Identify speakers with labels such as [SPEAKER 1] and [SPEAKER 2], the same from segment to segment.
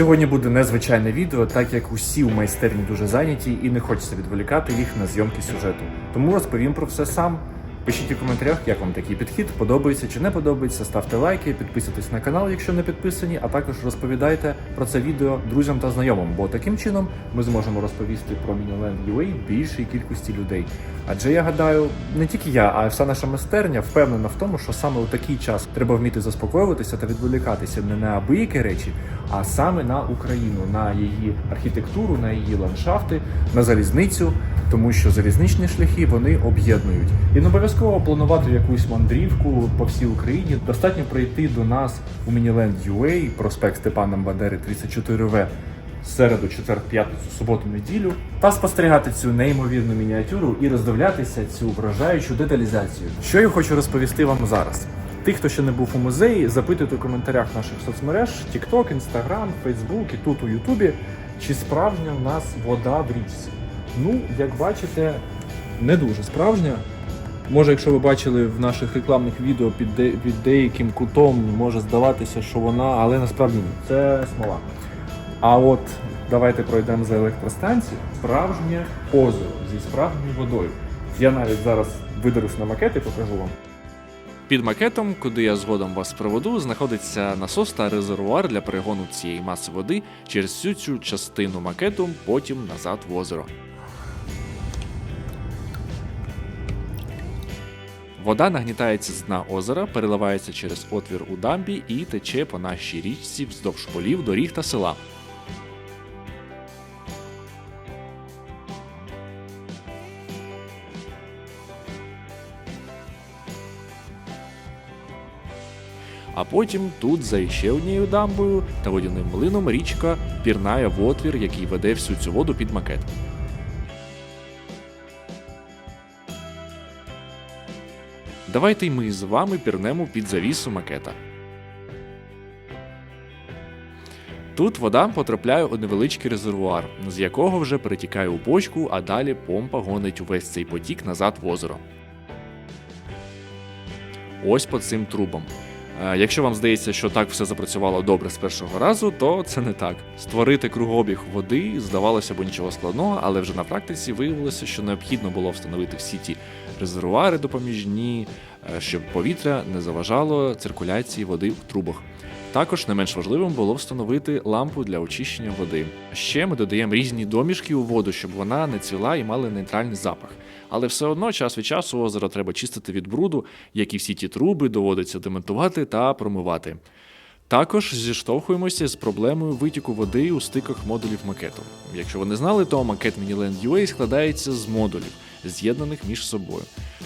[SPEAKER 1] Сьогодні буде незвичайне відео, так як усі у майстерні дуже зайняті і не хочеться відволікати їх на зйомки сюжету. Тому розповім про все сам. Пишіть у коментарях, як вам такий підхід, подобається чи не подобається. Ставте лайки, підписуйтесь на канал, якщо не підписані, а також розповідайте про це відео друзям та знайомим, бо таким чином ми зможемо розповісти про Miniland UA більшій кількості людей. Адже я гадаю, не тільки я, а й вся наша майстерня впевнена в тому, що саме у такий час треба вміти заспокоюватися та відволікатися не на абиякі речі, а саме на Україну, на її архітектуру, на її ландшафти, на залізницю, тому що залізничні шляхи вони об'єднують. І не обов'язково планувати якусь мандрівку по всій Україні. Достатньо прийти до нас у Мініленд UA, проспект Степана Бандери 34В. Середу, четвер, п'ятницю, суботу, неділю та спостерігати цю неймовірну мініатюру і роздивлятися цю вражаючу деталізацію. Що я хочу розповісти вам зараз. Тих, хто ще не був у музеї, запитуйте у коментарях наших соцмереж TikTok, Instagram, Facebook і тут у Ютубі, чи справжня в нас вода в річці. Ну, як бачите, не дуже справжня. Може, якщо ви бачили в наших рекламних відео під, де, під деяким кутом, може здаватися, що вона, але насправді ні. Це смола. А от давайте пройдемо за електростанцію. Справжнє озеро зі справжньою водою. Я навіть зараз видерусь на макет і покажу вам.
[SPEAKER 2] Під макетом, куди я згодом вас проведу, знаходиться насос та резервуар для перегону цієї маси води через всю цю частину макету, потім назад в озеро. Вода нагнітається з дна озера, переливається через отвір у дамбі і тече по нашій річці вздовж полів, доріг та села. А потім тут за іще однією дамбою та водяним млином річка пірнає в отвір, який веде всю цю воду під макет. Давайте й ми з вами пірнемо під завісу макета. Тут вода потрапляє у невеличкий резервуар, з якого вже перетікає у бочку, а далі помпа гонить увесь цей потік назад в озеро. Ось по цим трубам. Е, Якщо вам здається, що так все запрацювало добре з першого разу, то це не так. Створити кругообіг води здавалося б нічого складного, але вже на практиці виявилося, що необхідно було встановити всі ті резервуари допоміжні, е, щоб повітря не заважало циркуляції води в трубах. Також не менш важливим було встановити лампу для очищення води. Ще ми додаємо різні домішки у воду, щоб вона не цвіла і мала нейтральний запах. Але все одно час від часу озеро треба чистити від бруду, як і всі ті труби доводиться демонтувати та промивати. Також зіштовхуємося з проблемою витіку води у стиках модулів макету. Якщо ви не знали, то макет Miniland UA складається з модулів, з'єднаних між собою.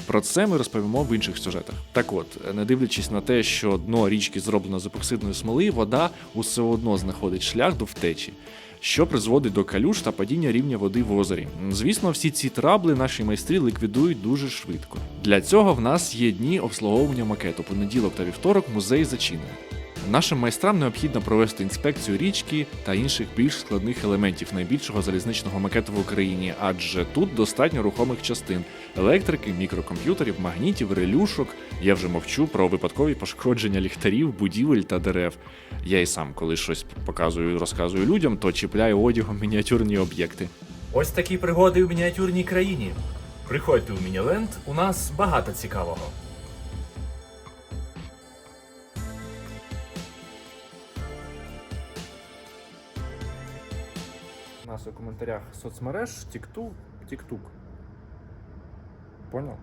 [SPEAKER 2] Про це ми розповімо в інших сюжетах. Так от, не дивлячись на те, що дно річки зроблено з епоксидної смоли, вода усе одно знаходить шлях до втечі. Що призводить до калюш та падіння рівня води в озері. Звісно, всі ці трабли наші майстри ліквідують дуже швидко. Для цього в нас є дні обслуговування макету. Понеділок та вівторок музей зачинений. Нашим майстрам необхідно провести інспекцію річки та інших більш складних елементів найбільшого залізничного макету в Україні, адже тут достатньо рухомих частин: електрики, мікрокомп'ютерів, магнітів, релюшок. Я вже мовчу про випадкові пошкодження ліхтарів, будівель та дерев. Я і сам, коли щось показую і розказую людям, то чіпляю одягом мініатюрні об'єкти.
[SPEAKER 3] Ось такі пригоди у мініатюрній країні. Приходьте у Мініленд, у нас багато цікавого.
[SPEAKER 1] Нас у коментарях соцмереж TikTok, Тіктук. Понял?